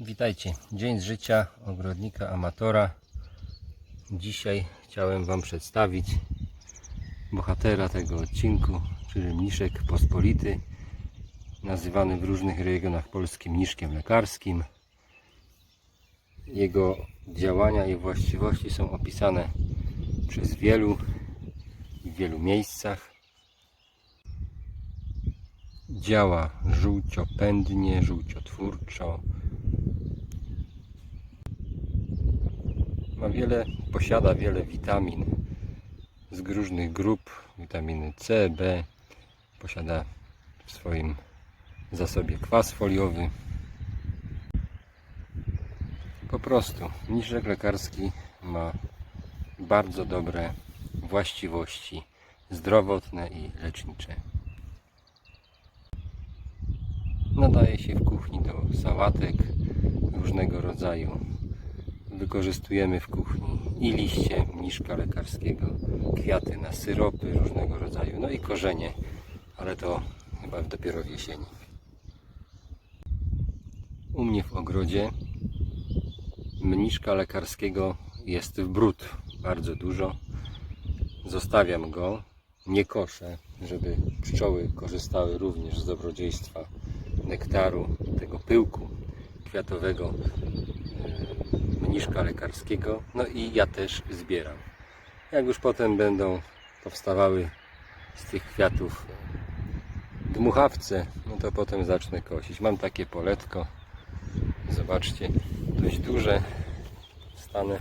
Witajcie. Dzień z życia ogrodnika amatora. Dzisiaj chciałem Wam przedstawić bohatera tego odcinku, czyli mniszek pospolity, nazywany w różnych regionach Polski mniszkiem lekarskim. Jego działania i właściwości są opisane przez wielu w wielu miejscach. Działa żółciopędnie, żółciotwórczo, wiele, posiada wiele witamin z różnych grup, witaminy C, B, posiada w swoim zasobie kwas foliowy. Po prostu mniszek lekarski ma bardzo dobre właściwości zdrowotne i lecznicze. Nadaje się w kuchni do sałatek różnego rodzaju wykorzystujemy w kuchni i liście mniszka lekarskiego, kwiaty na syropy różnego rodzaju, no i korzenie, ale to chyba dopiero w jesieni. U mnie w ogrodzie mniszka lekarskiego jest w brud bardzo dużo. Zostawiam go, nie koszę, żeby pszczoły korzystały również z dobrodziejstwa nektaru, tego pyłku kwiatowego mniszka lekarskiego, no i ja też zbieram. Jak już potem będą powstawały z tych kwiatów dmuchawce, no to potem zacznę kosić. Mam takie poletko, zobaczcie, dość duże, stanę.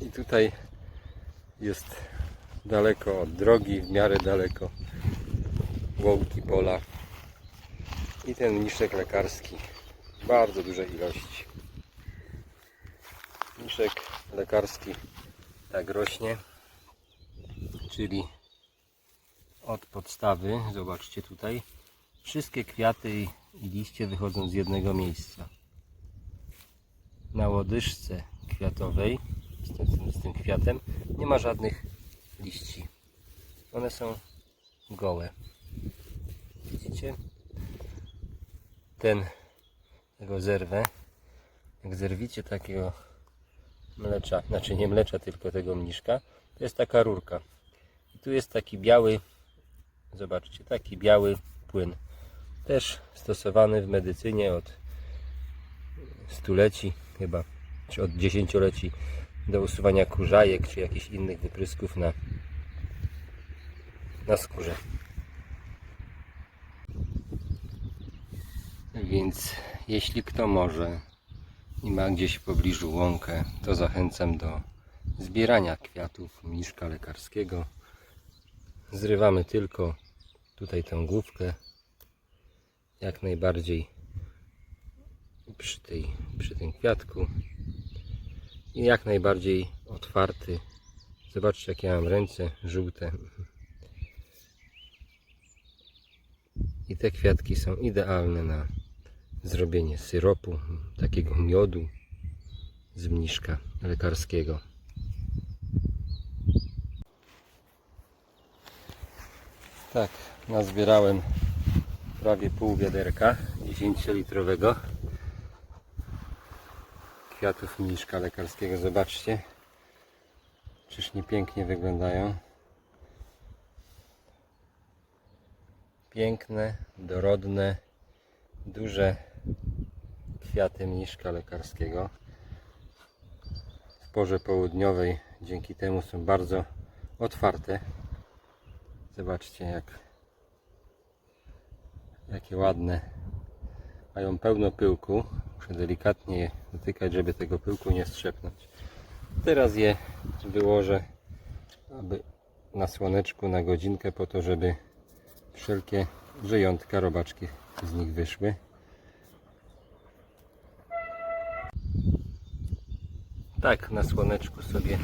I tutaj jest daleko od drogi, w miarę daleko. Łąki, pola. I ten mniszek lekarski bardzo duże ilości. Mniszek lekarski tak rośnie, czyli od podstawy, zobaczcie tutaj, wszystkie kwiaty i liście wychodzą z jednego miejsca. Na łodyżce kwiatowej z tym, z tym kwiatem nie ma żadnych liści. One są gołe. Widzicie? Ten tego zerwę. Jak zerwicie takiego mlecza, znaczy nie mlecza, tylko tego mniszka, to jest taka rurka. I tu jest taki biały, zobaczcie, taki biały płyn. Też stosowany w medycynie od stuleci chyba, czy od dziesięcioleci do usuwania kurzajek, czy jakichś innych wyprysków na, na skórze. Więc jeśli kto może i ma gdzieś w pobliżu łąkę, to zachęcam do zbierania kwiatów mniszka lekarskiego. Zrywamy tylko tutaj tę główkę jak najbardziej przy, tej, przy tym kwiatku i jak najbardziej otwarty. Zobaczcie jakie mam ręce żółte. I te kwiatki są idealne na zrobienie syropu, takiego miodu z mniszka lekarskiego. Tak, nazbierałem prawie pół wiaderka 10-litrowego kwiatów mniszka lekarskiego. Zobaczcie, czyż nie pięknie wyglądają. Piękne, dorodne, duże kwiaty mniszka lekarskiego. W porze południowej dzięki temu są bardzo otwarte. Zobaczcie jak jakie ładne. Mają pełno pyłku. Muszę delikatnie je dotykać, żeby tego pyłku nie strzepnąć. Teraz je wyłożę aby na słoneczku na godzinkę po to, żeby wszelkie żyjątka, robaczki z nich wyszły. Tak, na słoneczku sobie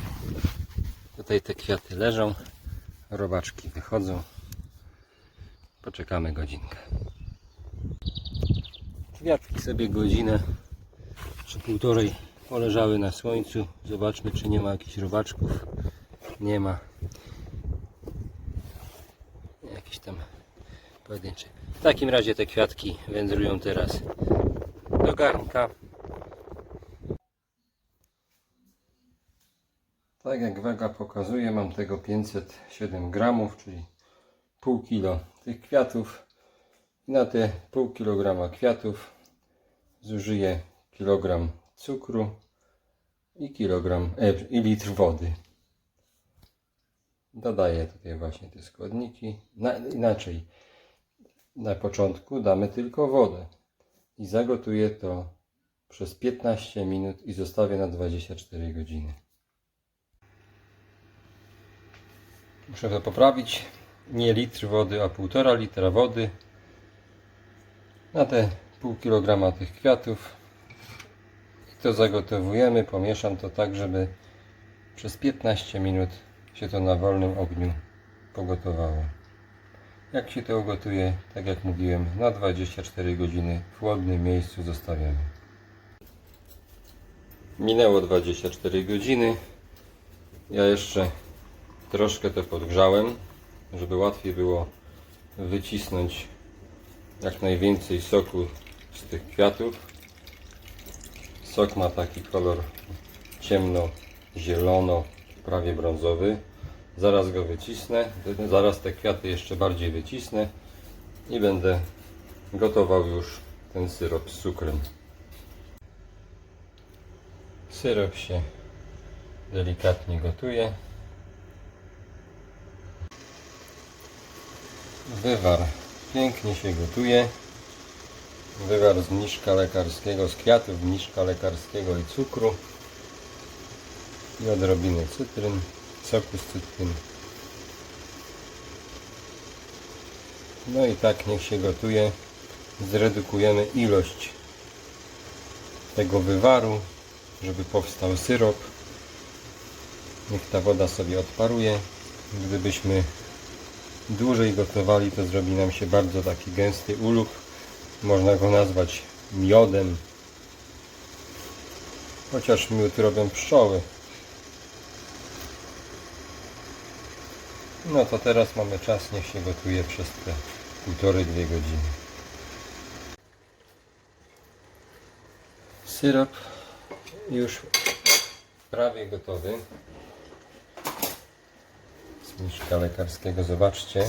tutaj te kwiaty leżą, robaczki wychodzą. Poczekamy godzinkę. Kwiatki sobie godzinę czy półtorej poleżały na słońcu. Zobaczmy, czy nie ma jakichś robaczków. Nie ma. Jakieś tam pojedyncze. takim razie te kwiatki wędrują teraz do garnka. Tak jak waga pokazuje, mam tego 507 gramów, czyli pół kilo tych kwiatów. I na te pół kilograma kwiatów zużyję kilogram cukru i kilogram e, i litr wody. Dodaję tutaj właśnie te składniki. Na, inaczej, na początku damy tylko wodę i zagotuję to przez 15 minut i zostawię na 24 godziny. Muszę to poprawić. Nie litr wody, a półtora litra wody na te pół kilograma tych kwiatów. I to zagotowujemy. Pomieszam to tak, żeby przez 15 minut się to na wolnym ogniu pogotowało. Jak się to ugotuje, tak jak mówiłem, na 24 godziny w chłodnym miejscu zostawiamy. Minęło 24 godziny. Ja jeszcze troszkę to podgrzałem, żeby łatwiej było wycisnąć jak najwięcej soku z tych kwiatów. Sok ma taki kolor ciemno-zielono, prawie brązowy. Zaraz go wycisnę, zaraz te kwiaty jeszcze bardziej wycisnę i będę gotował już ten syrop z cukrem. Syrop się delikatnie gotuje. Wywar pięknie się gotuje. Wywar z mniszka lekarskiego, z kwiatów mniszka lekarskiego i cukru. I odrobiny cytryn, soku z cytryn. No i tak niech się gotuje. Zredukujemy ilość tego wywaru, żeby powstał syrop. Niech ta woda sobie odparuje. Gdybyśmy dłużej gotowali, to zrobi nam się bardzo taki gęsty ulub. Można go nazwać miodem. Chociaż miód robią pszczoły. No to teraz mamy czas, niech się gotuje przez te półtorej, dwie godziny. Syrop już prawie gotowy. Z miszka lekarskiego. Zobaczcie,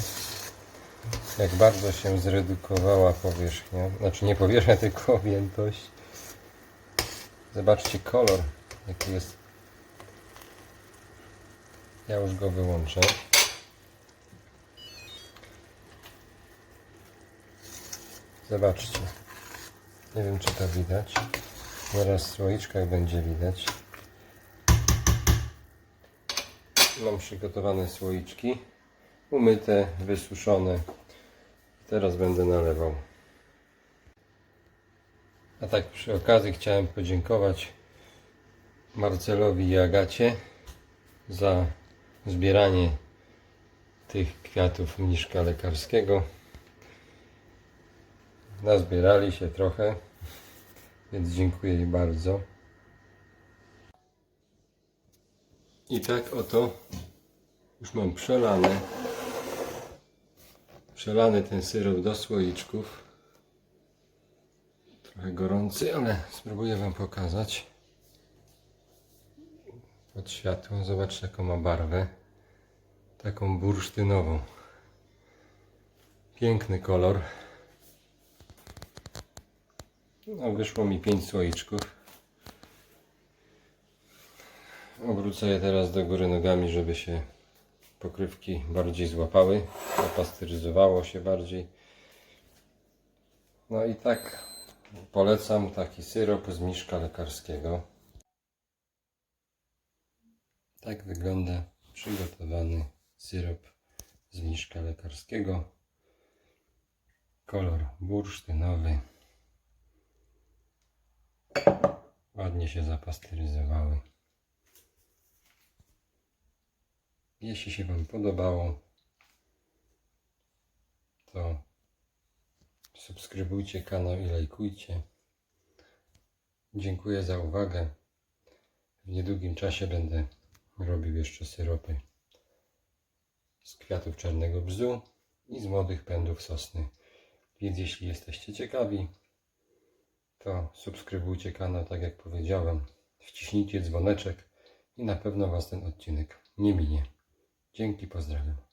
jak bardzo się zredukowała powierzchnia. Znaczy nie powierzchnia, tylko objętość. Zobaczcie kolor, jaki jest. Ja już go wyłączę. Zobaczcie. Nie wiem, czy to widać. Zaraz w słoiczkach będzie widać. Mam przygotowane słoiczki. Umyte, wysuszone. Teraz będę nalewał. A tak przy okazji chciałem podziękować Marcelowi i Agacie za zbieranie tych kwiatów mniszka lekarskiego. Nazbierali się trochę, więc dziękuję bardzo. I tak oto już mam przelane. Przelany ten syrop do słoiczków. Trochę gorący, ale spróbuję Wam pokazać. Pod światło. Zobaczcie jaką ma barwę. Taką bursztynową. Piękny kolor. No, wyszło mi 5 słoiczków. Obrócę je teraz do góry nogami, żeby się pokrywki bardziej złapały, zapasteryzowało się bardziej. No i tak polecam taki syrop z miszka lekarskiego. Tak wygląda przygotowany syrop z miszka lekarskiego. Kolor bursztynowy. Ładnie się zapasteryzowały. Jeśli się Wam podobało, to subskrybujcie kanał i lajkujcie. Dziękuję za uwagę. W niedługim czasie będę robił jeszcze syropy z kwiatów czarnego bzu i z młodych pędów sosny Więc jeśli jesteście ciekawi, to subskrybujcie kanał, tak jak powiedziałem. Wciśnijcie dzwoneczek i na pewno Was ten odcinek nie minie. Dzięki, pozdrawiam.